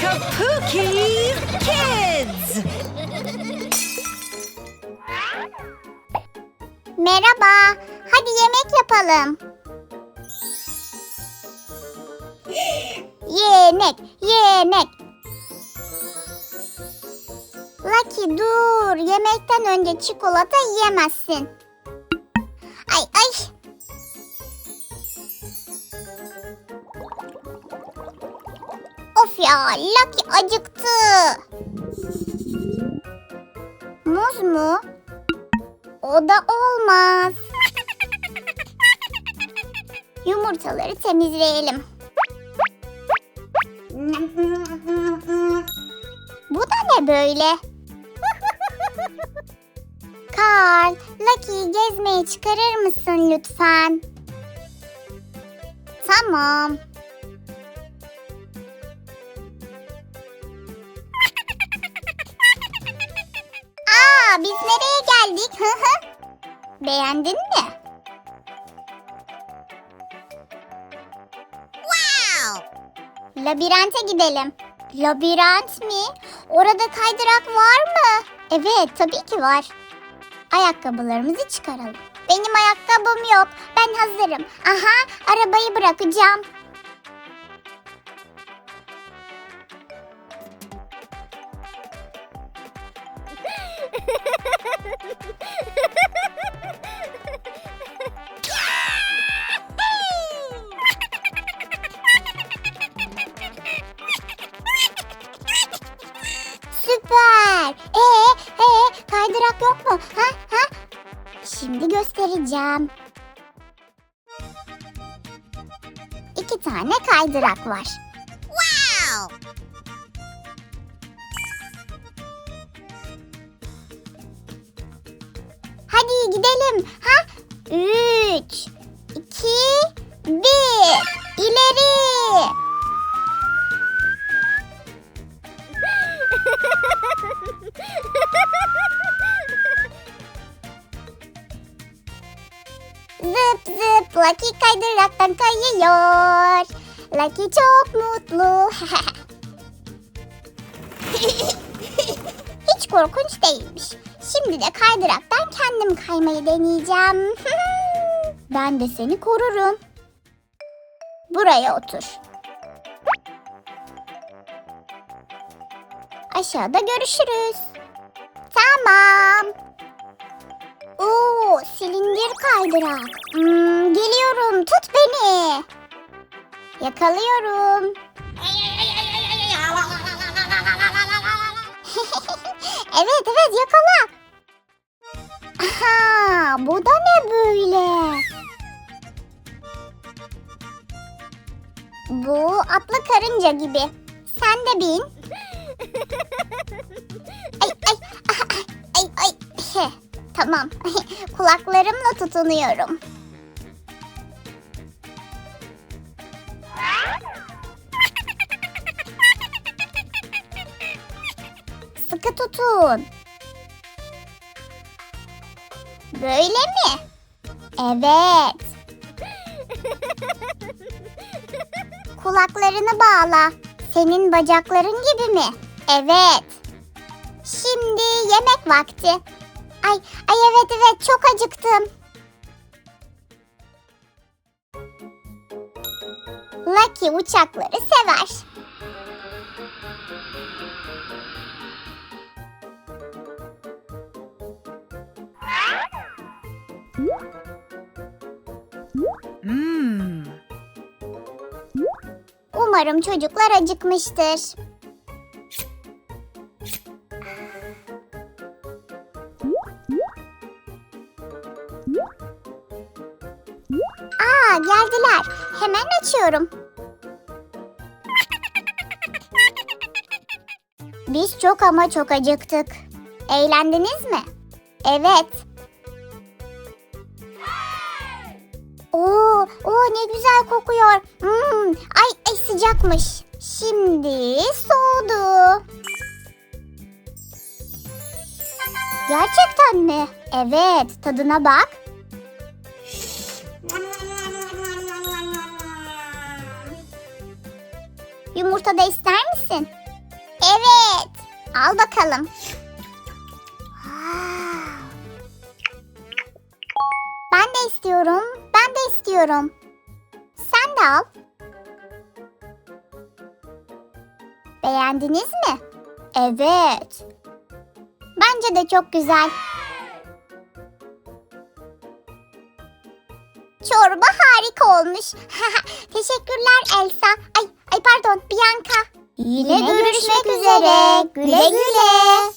Kapuki Kids. Merhaba. Hadi yemek yapalım. Yemek, yemek. Lucky dur. Yemekten önce çikolata yiyemezsin. Ay ay. Of ya, Lucky acıktı. Muz mu? O da olmaz. Yumurtaları temizleyelim. Bu da ne böyle? Karl, Lucky'yi gezmeye çıkarır mısın lütfen? Tamam. Biz nereye geldik? Hı hı. Beğendin mi? Wow! Labirente gidelim. Labirent mi? Orada kaydırak var mı? Evet, tabii ki var. Ayakkabılarımızı çıkaralım. Benim ayakkabım yok. Ben hazırım. Aha, arabayı bırakacağım. Süper. Ee, ee, kaydırak yok mu? Ha, ha? Şimdi göstereceğim. İki tane kaydırak var. Wow! Hadi gidelim. Ha? Üç, iki, bir. İleri. Zıp zıp Lucky kaydıraktan kayıyor. Lucky çok mutlu. Hiç korkunç değilmiş. Şimdi de kaydıraktan kendim kaymayı deneyeceğim. ben de seni korurum. Buraya otur. Aşağıda görüşürüz. Tamam. Oo, silindir kaydırak. Hmm, geliyorum, tut beni. Yakalıyorum. evet, evet, yakala. Bu da ne böyle? Bu atlı karınca gibi. Sen de bin. Ay, ay, ay, ay. Heh, Tamam. Kulaklarımla tutunuyorum. Sıkı tutun. Böyle mi? Evet. Kulaklarını bağla. Senin bacakların gibi mi? Evet. Şimdi yemek vakti. Ay, ay evet evet çok acıktım. Lucky uçakları sever. Umarım çocuklar acıkmıştır. Aa geldiler. Hemen açıyorum. Biz çok ama çok acıktık. Eğlendiniz mi? Evet. Oo, oo ne güzel kokuyor. Hmm, ay, sıcakmış. Şimdi soğudu. Gerçekten mi? Evet, tadına bak. Yumurta da ister misin? Evet. Al bakalım. Ben de istiyorum. Ben de istiyorum. Sen de al. Beğendiniz mi? Evet. Bence de çok güzel. Çorba harika olmuş. Teşekkürler Elsa. Ay, ay pardon Bianca. Yine, görüşmek üzere. Güle güle.